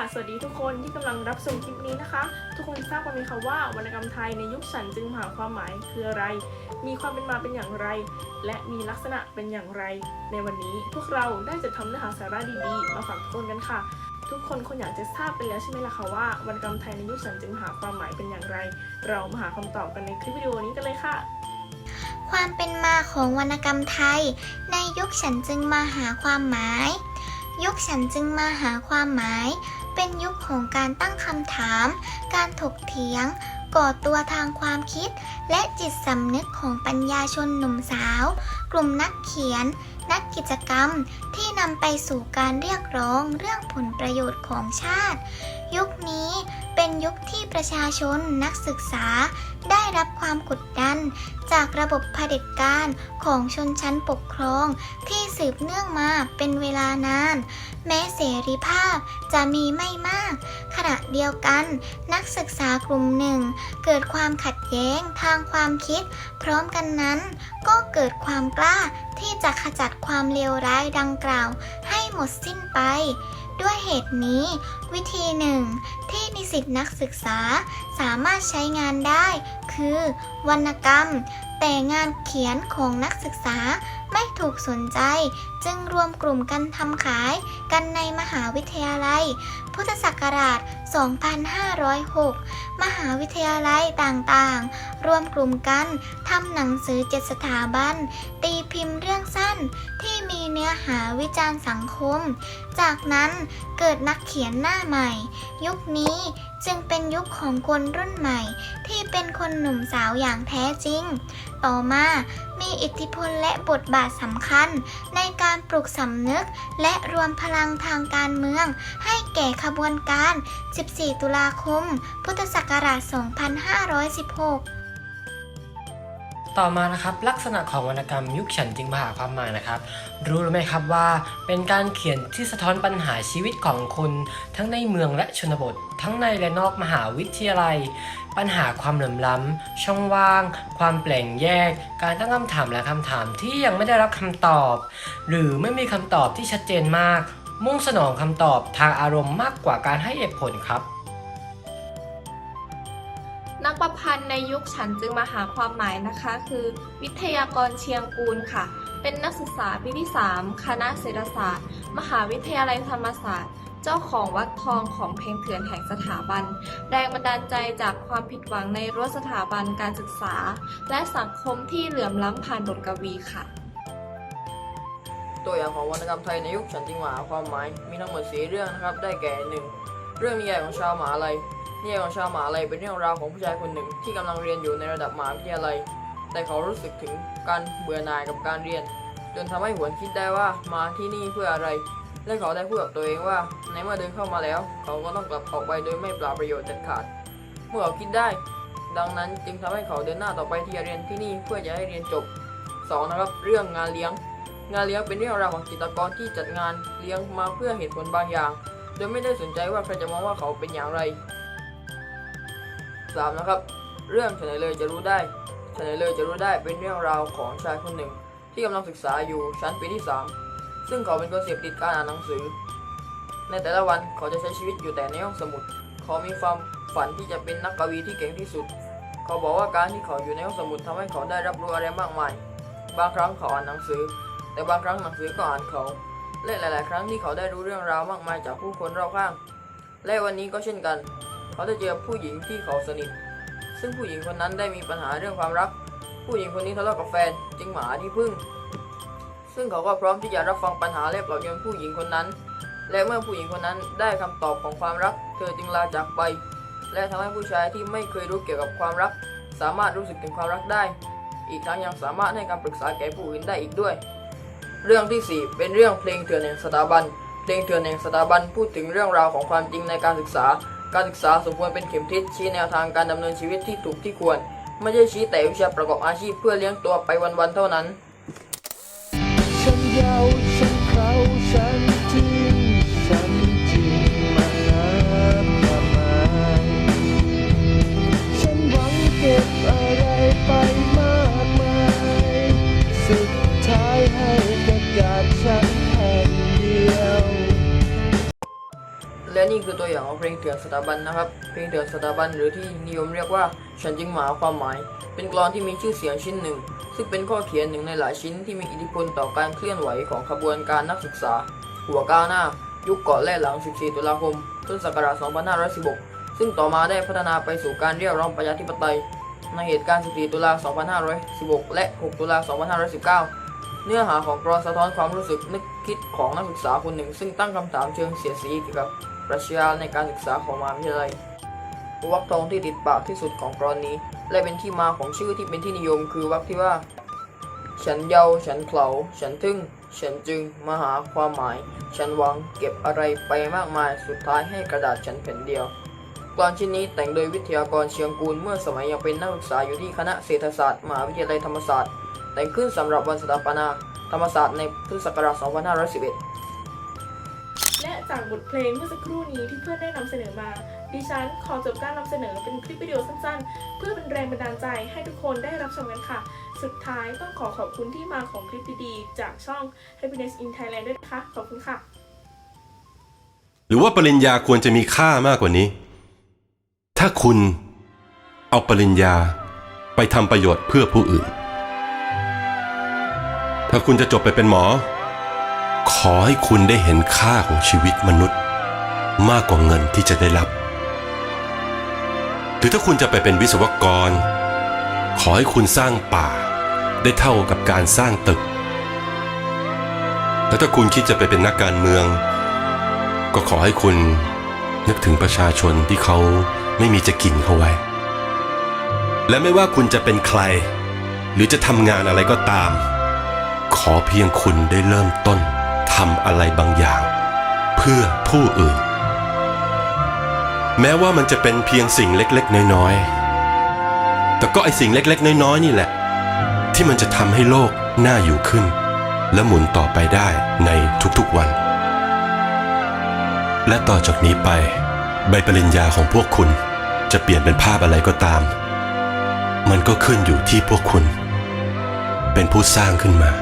สวัสดีทุกคนที่กำลังรับชมคลิปนี้นะคะ ทุกคนทราบกันไหมคะว่าวรรณกรรมไทยในยุคฉันจึงหาความหมายคืออะไร มีความเป็นมาเป็นอย่างไร และมีลักษณะเป็นอย่างไร ในวันนี้พวกเราได้จะทำเนื้อหาสาระดีๆ มาฝากทุกคนกันค่ะ ทุกคนคงอยากจะทราบไปแล้วใช่ไหมล่ะคะว่าวรรณกรรมไทยในยุคฉันจึงหาความหมายเป็นอย่างไร เรามาหาคำตอบกันในคลิปวิดีโอนี้กันเลยค่ะความเป็นมาของวรรณกรรมไทย ในยุคฉันจึงมาหาความหมาย ยุคฉันจึงมาหาความหมาย เป็นยุคของการตั้งคำถาม การถกเถียง ก่อตัวทางความคิด และจิตสำนึกของปัญญาชนหนุ่มสาว กลุ่มนักเขียน นักกิจกรรมที่นำไปสู่การเรียกร้องเรื่องผลประโยชน์ของชาติ ยุคนี้เป็นยุคที่ประชาชนนักศึกษาได้รับความกดดัน จากระบบเผด็จการของชนชั้นปกครอง ที่สืบเนื่องมาเป็นเวลานาน แม้เสรีภาพจะมีไม่มาก ณะเดียวกัน นักศึกษากลุ่มหนึ่ง เกิดความขัดแย้งทางความคิด พร้อมกันนั้น ก็เกิดความกล้าที่จะขจัดความเลวร้ายดังกล่าว ให้หมดสิ้นไป ด้วยเหตุนี้ วิธีหนึ่ง ที่นิสิตนักศึกษาสามารถใช้งานได้ คือ วรรณกรรม แต่งานเขียนของนักศึกษา ไม่ถูกสนใจ จึงรวมกลุ่มกันทำขายกันในมหาวิทยาลัย พุทธศักราช 2506 มหาวิทยาลัยต่างๆ รวมกลุ่มกันทำหนังสือเจ็ดสถาบัน ตีพิมพ์เรื่องสั้นที่มีเนื้อหาวิจารณ์สังคม จากนั้นเกิดนักเขียนหน้าใหม่ ยุคนี้ จึงเป็นยุคของคนรุ่นใหม่ ที่เป็นคนหนุ่มสาวอย่างแท้จริง ต่อมามีอิทธิพลและบทบาทสำคัญ ในการปลุกสำนึก และรวมพลังทางการเมือง ให้แก่ขบวนการ 14 ตุลาคม พุทธศักราช 2516 ต่อมานะครับลักษณะของวรรณกรรมยุคฉันจึงมาหาความหมายนะครับ รู้หรือไม่ครับว่าเป็นการเขียนที่สะท้อนปัญหาชีวิตของคน ทั้งในเมืองและชนบท ทั้งในและนอกมหาวิทยาลัย ปัญหาความเหลื่อมล้ำ ช่องว่าง ความแปลงแยก การตั้งคำถามและคำถามที่ยังไม่ได้รับคำตอบ หรือไม่มีคำตอบที่ชัดเจนมาก มุ่งสนองคำตอบทางอารมณ์มากกว่าการให้เหตุผลครับ นักประพันธ์ในยุคฉันจึงมาหาความหมายนะคะ คือ วิทยากรเชียงกูลค่ะ เป็นนักศึกษาปีที่ 3 คณะเศรษฐศาสตร์ มหาวิทยาลัยธรรมศาสตร์ เจ้าของวัดทองของเพลงเถื่อนแห่งสถาบัน แรงบันดาลใจจากความผิดหวังในรั้วสถาบันการศึกษา และสังคมที่เหลื่อมล้ำผ่านบทกวีค่ะ ตัวอย่างของวรรณกรรมไทยในยุคฉันจิงหมาความหมายมีทั้งหมดสีเรื่องนะครับได้แก่หนึ่งเรื่องนิยายของชาวมหาลัย นิยายของชาวมหาลัยเป็นเรื่องราวของผู้ชายคนหนึ่งที่กำลังเรียนอยู่ในระดับมหาวิทยาลัย แต่เขารู้สึกถึงการเบื่อหน่ายกับการเรียน จนทำให้หวนคิดได้ว่ามาที่นี่เพื่ออะไร และเขาได้พูดกับตัวเองว่า ในเมื่อเดินเข้ามาแล้ว เขาก็ต้องกลับออกไปโดยไม่ปล่าประโยชน์เด็ดขาด เมื่อเขาคิดได้ ดังนั้นจึงทำให้เขาเดินหน้าต่อไปที่จะเรียนที่นี่เพื่อจะให้เรียนจบสองนะครับ เรื่องงานเลี้ยง งานเลี้ยงเป็นเรื่องราวของจิตรกรที่จัดงานเลี้ยงมาเพื่อเหตุผลบางอย่าง โดยไม่ได้สนใจว่าใครจะมองว่าเขาเป็นอย่างไร สามนะครับ เรื่องเฉลยเลยจะรู้ได้เฉลยเลยจะรู้ได้เป็นเรื่องราวของชายคนหนึ่ง ที่กำลังศึกษาอยู่ชั้นปีที่สามซึ่งเขาเป็นคนเสพติดการอ่านหนังสือ ในแต่ละวันเขาจะใช้ชีวิตอยู่แต่ในห้องสมุด เขามีความฝันที่จะเป็นนักกวีที่เก่งที่สุด เขาบอกว่าการที่เขาอยู่ในห้องสมุดทำให้เขาได้รับรู้อะไรมากมาย บางครั้งเขาอ่านหนังสือ แต่บางครั้งหนังสือก็อ่านเขา และหลาย ๆ ครั้งที่เขาได้รู้เรื่องราวมากมายจากผู้คนรอบข้าง และวันนี้ก็เช่นกัน เขาได้เจอผู้หญิงที่เขาสนิท ซึ่งผู้หญิงคนนั้นได้มีปัญหาเรื่องความรัก ผู้หญิงคนนี้ทะเลาะกับแฟนจึงหมาที่พึ่ง ซึ่งเขาก็พร้อมที่จะรับฟังปัญหาและปลอบโยนผู้หญิงคนนั้น และเมื่อผู้หญิงคนนั้นได้คำตอบของความรัก เธอจึงลาจากไป และทำให้ผู้ชายที่ไม่เคยรู้เกี่ยวกับความรัก สามารถรู้สึกถึงความรักได้ อีกทั้งยังสามารถให้คำปรึกษาแก่ผู้อื่นได้อีกด้วย เรื่องที่ 4 เป็นเรื่องเพลงเถื่อนแห่งสถาบันเพลงเถื่อนแห่งสถาบันพูดถึงเรื่องราวของความจริงในการศึกษา การศึกษาสมควรเป็นเข็มทิศชี้แนวทางการดำเนินชีวิตที่ถูกที่ควร ไม่ใช่ชี้แต่วิชาประกอบอาชีพเพื่อเลี้ยงตัวไปวันๆเท่านั้น และนี่คือตัวอย่างของเพลงเถื่อนสถาบันนะครับ เพลงเถื่อนสถาบันหรือที่นิยมเรียกว่าฉันจึงหมาความหมาย เป็นกลอนที่มีชื่อเสียงชิ้นหนึ่ง ซึ่งเป็นข้อเขียนหนึ่งในหลายชิ้นที่มีอิทธิพลต่อการเคลื่อนไหวของขบวนการนักศึกษา หัวก้าวหน้า ยุคก่อนและหลัง 14 ตุลาคมพุทธศักราช 2516 ซึ่งต่อมาได้พัฒนาไปสู่การเรียกร้องประชาธิปไตย ในเหตุการณ์ 14 ตุลา 2516 และ 6 ตุลา 2519เนื้อหาของกรอนสะท้อนความรู้สึกนึกคิดของนักศึกษาคนหนึ่ง ซึ่งตั้งคำถามเชิงเสียสีเกี่ยวกับ รัชญาในการศึกษาของมหาวิทยาลัยวรรคทองที่ติดปากที่สุดของกรอนี้และเป็นที่มาของชื่อที่เป็นที่นิยมคือวรรคที่ว่า ฉันเยา ฉันเขลาฉันทึ่ง ฉันจึงมาหาความหมาย ฉันหวังเก็บอะไรไปมากมายสุดท้ายให้กระดาษฉันแผ่นเดียวกลอนชิ้นนี้แต่งโดยวิทยากรเชียงกูลเมื่อสมัยยังเป็นนักศึกษาอยู่ที่คณะเศรษฐศาสตร์มหาวิทยาลัยธรรมศาสตร์ แต่งขึ้นสำหรับวันสถาปนาธรรมศาสตร์ในพุทธศักราช 2511 จากบทเพลงเมื่อสักครู่นี้ที่เพื่อนได้นำเสนอมา ดิฉันขอจบการนำเสนอเป็นคลิปวิดีโอสั้นๆ เพื่อเป็นแรงบันดาลใจให้ทุกคนได้รับชมกันค่ะ สุดท้ายต้องขอขอบคุณที่มาของคลิปดีๆ จากช่อง Happiness in Thailand ด้วยนะคะ ขอบคุณค่ะ หรือว่าปริญญาควรจะมีค่ามากกว่านี้ ถ้าคุณเอาปริญญาไปทำประโยชน์เพื่อผู้อื่น ถ้าคุณจะจบไปเป็นหมอ ขอให้คุณได้เห็นค่าของชีวิตมนุษย์ มากกว่าเงินที่จะได้รับ หรือถ้าคุณจะไปเป็นวิศวกร ขอให้คุณสร้างป่า ได้เท่ากับการสร้างตึก และถ้าคุณคิดจะไปเป็นนักการเมือง ก็ขอให้คุณนึกถึงประชาชนที่เขาไม่มีจะกินเขาไว้ และไม่ว่าคุณจะเป็นใคร หรือจะทำงานอะไรก็ตาม ขอเพียงคุณได้เริ่มต้น ทำอะไรบางอย่าง เพื่อผู้อื่น แม้ว่ามันจะเป็นเพียงสิ่งเล็กๆ น้อยๆ แต่ก็ไอสิ่งเล็กๆ น้อยๆ นี่แหละ ที่มันจะทำให้โลกน่าอยู่ขึ้น และหมุนต่อไปได้ในทุกๆวัน และต่อจากนี้ไป ใบปริญญาของพวกคุณจะเปลี่ยนเป็นภาพอะไรก็ตาม มันก็ขึ้นอยู่ที่พวกคุณ เป็นผู้สร้างขึ้นมา